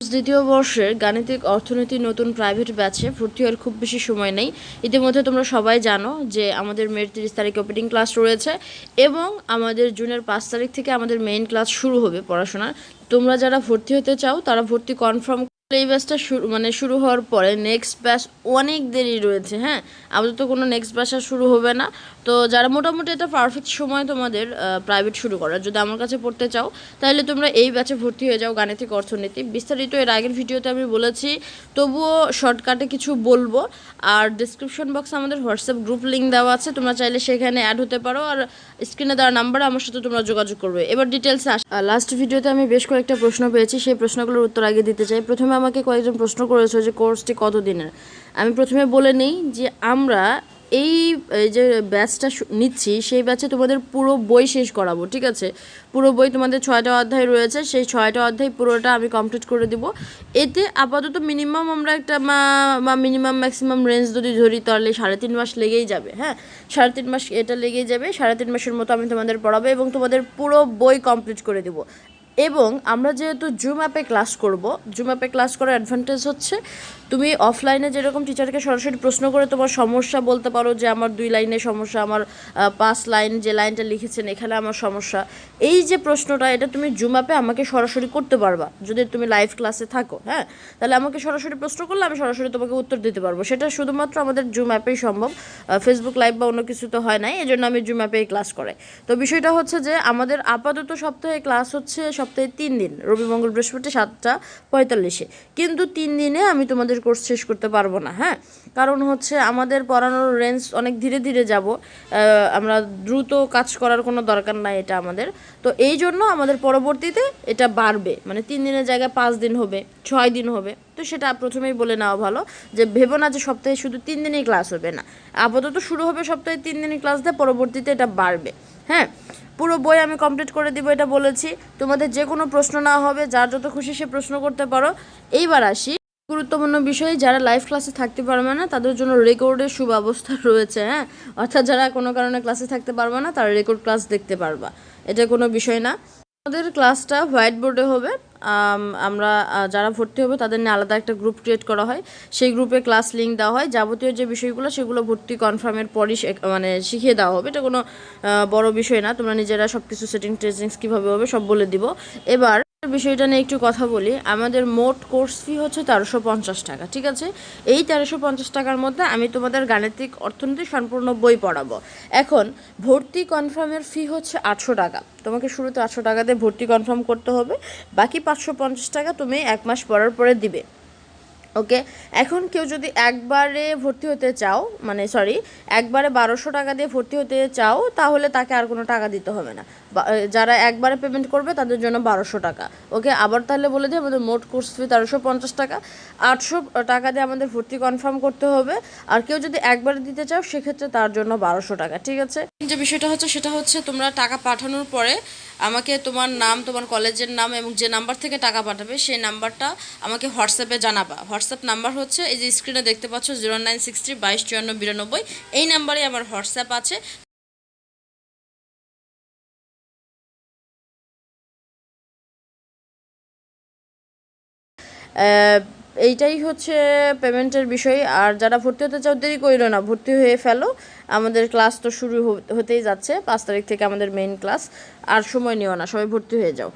দ্বিতীয় বর্ষের গাণিতিক অর্থনীতি নতুন প্রাইভেট ব্যাচে ভর্তি হওয়ার খুব বেশি সময় নেই। ইতিমধ্যে তোমরা সবাই জানো যে আমাদের মে তিরিশ তারিখে ওপেনিং ক্লাস রয়েছে এবং আমাদের জুনের পাঁচ তারিখ থেকে আমাদের মেইন ক্লাস শুরু হবে পড়াশোনার। তোমরা যারা ভর্তি হতে চাও তারা ভর্তি কনফার্ম এই ব্যাচটা শুরু মানে শুরু হওয়ার পরে নেক্সট ব্যাচ অনেক দেরি রয়েছে হ্যাঁ? আপাতত কোনো নেক্সট ব্যাচ আর শুরু হবে না। তো যারা মোটামুটি এটা পারফেক্ট সময় তোমাদের প্রাইভেট শুরু করার, যদি আমার কাছে পড়তে চাও, তাহলে তোমরা এই ব্যাচে ভর্তি হয়ে যাও গাণিতিক অর্থনীতি। বিস্তারিত এর আগের ভিডিওতে আমি বলেছি, তবুও শর্টকাটে কিছু বলব। আর ডিসক্রিপশন বক্সে আমাদের হোয়াটসঅ্যাপ গ্রুপ লিঙ্ক দেওয়া আছে, তোমরা চাইলে সেখানে অ্যাড হতে পারো। আর স্ক্রিনে দেওয়ার নাম্বারে আমার সাথে তোমরা যোগাযোগ করবে। এবার ডিটেলসে আস লাস্ট ভিডিওতে আমি বেশ কয়েকটা প্রশ্ন পেয়েছি। সেই প্রশ্নগুলোর উত্তর আগে দিতে চাই। প্রথমে আমাকে কয়েকজন প্রশ্ন করেছে যে কোর্সটি কত দিনের আমি প্রথমে বলে নিই যে আমরা এই যে ব্যাচটা নিচ্ছি, সেই ব্যাচে তোমাদের পুরো বই শেষ করাবো, ঠিক আছে? পুরো বই তোমাদের ছয়টা অধ্যায় রয়েছে, সেই ছয়টা অধ্যায় পুরোটা আমি কমপ্লিট করে দিব। এতে আপাতত মিনিমাম আমরা একটা বা মিনিমাম ম্যাক্সিমাম রেঞ্জ যদি ধরি, তাহলে সাড়ে তিন মাস লেগেই যাবে হ্যাঁ? সাড়ে তিন মাস এটা লেগেই যাবে, সাড়ে তিন মাসের মতো আমি তোমাদের পড়াবো এবং তোমাদের পুরো বই কমপ্লিট করে দেবো। এবং আমরা যেহেতু জুম অ্যাপে ক্লাস করব জুম অ্যাপে ক্লাস করার অ্যাডভান্টেজ হচ্ছে তুমি অফলাইনে যেরকম টিচারকে সরাসরি প্রশ্ন করে তোমার সমস্যা বলতে পারো যে আমার দুই লাইনে সমস্যা, আমার পাঁচ লাইন যে লাইনটা লিখেছেন এখানে আমার সমস্যা। এই যে প্রশ্নটা, এটা তুমি জুম অ্যাপে আমাকে সরাসরি করতে পারবা। যদি তুমি লাইভ ক্লাসে থাকো হ্যাঁ? তাহলে আমাকে সরাসরি প্রশ্ন করলে আমি সরাসরি তোমাকে উত্তর দিতে পারব। সেটা শুধুমাত্র আমাদের জুম অ্যাপেই সম্ভব। ফেসবুক লাইভ বা অন্য কিছু তো হয় নাই এই জন্য আমি জুম অ্যাপেই ক্লাস করাই। তো বিষয়টা হচ্ছে যে আমাদের আপাতত সপ্তাহে ক্লাস হচ্ছে সপ্তাহে তিন দিন, রবি, মঙ্গল, বৃহস্পতি, সাতটা, পঁয়তাল্লিশে। কিন্তু তিন দিনে আমি তোমাদের কোর্স শেষ করতে পারব না হ্যাঁ? কারণ হচ্ছে আমাদের পড়ানোর রেঞ্জ অনেক ধীরে ধীরে যাব আমরা দ্রুত কাজ করার কোনো দরকার নাই এটা আমাদের। তো এই জন্য আমাদের পরবর্তীতে এটা বাড়বে মানে তিন দিনের জায়গায় পাঁচ দিন হবে, ছয় দিন হবে। তো সেটা প্রথমেই বলে নেওয়া ভালো যে ভেবো না যে সপ্তাহে শুধু তিন দিনই ক্লাস হবে না। আপাতত শুরু হবে সপ্তাহে তিন দিনই ক্লাস দিয়ে পরবর্তীতে এটা বাড়বে। হ্যাঁ? পুরো বই আমি কমপ্লিট করে দিব, এটা বলেছি। তোমাদের যে কোনো প্রশ্ন না হবে, যার যত খুশি সে প্রশ্ন করতে পারো। এইবার আসি। গুরুত্বপূর্ণ বিষয় যারা লাইভ ক্লাসে থাকতে পারবে না, তাদের জন্য রেকর্ডের সুব্যবস্থা রয়েছে হ্যাঁ? অর্থাৎ যারা কোনো কারণে ক্লাসে থাকতে পারবে না, তারা রেকর্ড ক্লাস দেখতে পারবা। এটা কোনো বিষয় না। আমাদের ক্লাসটা হোয়াইট বোর্ডে হবে। আমরা যারা ভর্তি হবে তাদের নিয়ে আলাদা একটা গ্রুপ ক্রিয়েট করা হয়। সেই গ্রুপে ক্লাস লিঙ্ক দেওয়া হয়। যাবতীয় যে বিষয়গুলো, সেগুলো ভর্তি কনফার্মের পরই মানে শিখিয়ে দেওয়া হবে। এটা কোনো বড়ো বিষয় না। তোমরা নিজেরা সব কিছু সেটিং টেস্টিংস কীভাবে হবে সব বলে দিব। এবার বিষয়টা নিয়ে একটু কথা বলি। আমাদের মোট কোর্স ফি হচ্ছে তেরোশো পঞ্চাশ টাকা, ঠিক আছে? এই তেরোশো পঞ্চাশ টাকার মধ্যে আমি তোমাদের গাণিতিক অর্থনীতি সম্পূর্ণ বই পড়াবো। এখন, ভর্তি কনফার্মের ফি হচ্ছে আটশো টাকা। তোমাকে শুরুতে আটশো টাকাতে ভর্তি কনফার্ম করতে হবে। বাকি পাঁচশো পঞ্চাশ টাকা তুমি এক মাস পড়ার পরে দিবে। ওকে? এখন কেউ যদি একবারে ভর্তি হতে চাও মানে সরি একবারে বারোশো টাকা দিয়ে ভর্তি হতে চাও, তাহলে তাকে আর কোনো টাকা দিতে হবে না। যারা একবারে পেমেন্ট করবে, তাদের জন্য বারোশো টাকা। ওকে? আবার তাহলে বলে দিই, আমাদের মোট কোর্স ফি তেরোশো পঞ্চাশ টাকা। আটশো টাকা দিয়ে আমাদের ভর্তি কনফার্ম করতে হবে। আর কেউ যদি একবারে দিতে চাও, সেক্ষেত্রে তার জন্য বারোশো টাকা, ঠিক আছে? যে বিষয়টা হচ্ছে, সেটা হচ্ছে তোমরা টাকা পাঠানোর পরে আমাকে তোমার নাম তোমার কলেজের নাম এবং যে নাম্বার থেকে টাকা পাঠাবে সেই নাম্বারটা আমাকে হোয়াটসঅ্যাপে জানাবা। হোয়াটসঅ্যাপ নাম্বার হচ্ছে এই যে স্ক্রিনে দেখতে পাচ্ছ জিরো নাইন সিক্স থ্রি বাইশ চুয়ান্ন বিরানব্বই। এই নাম্বারে আমার হোয়াটসঅ্যাপ আছে। আহ, এইটাই হচ্ছে পেমেন্টের বিষয়। আর যারা ভর্তি হতে চাও, দেরি করিল না, ভর্তি হয়ে ফেলো। আমাদের ক্লাস তো শুরু হতেই যাচ্ছে, পাঁচ তারিখ থেকে আমাদের মেইন ক্লাস আর সময় নিও না, সবাই ভর্তি হয়ে যাও।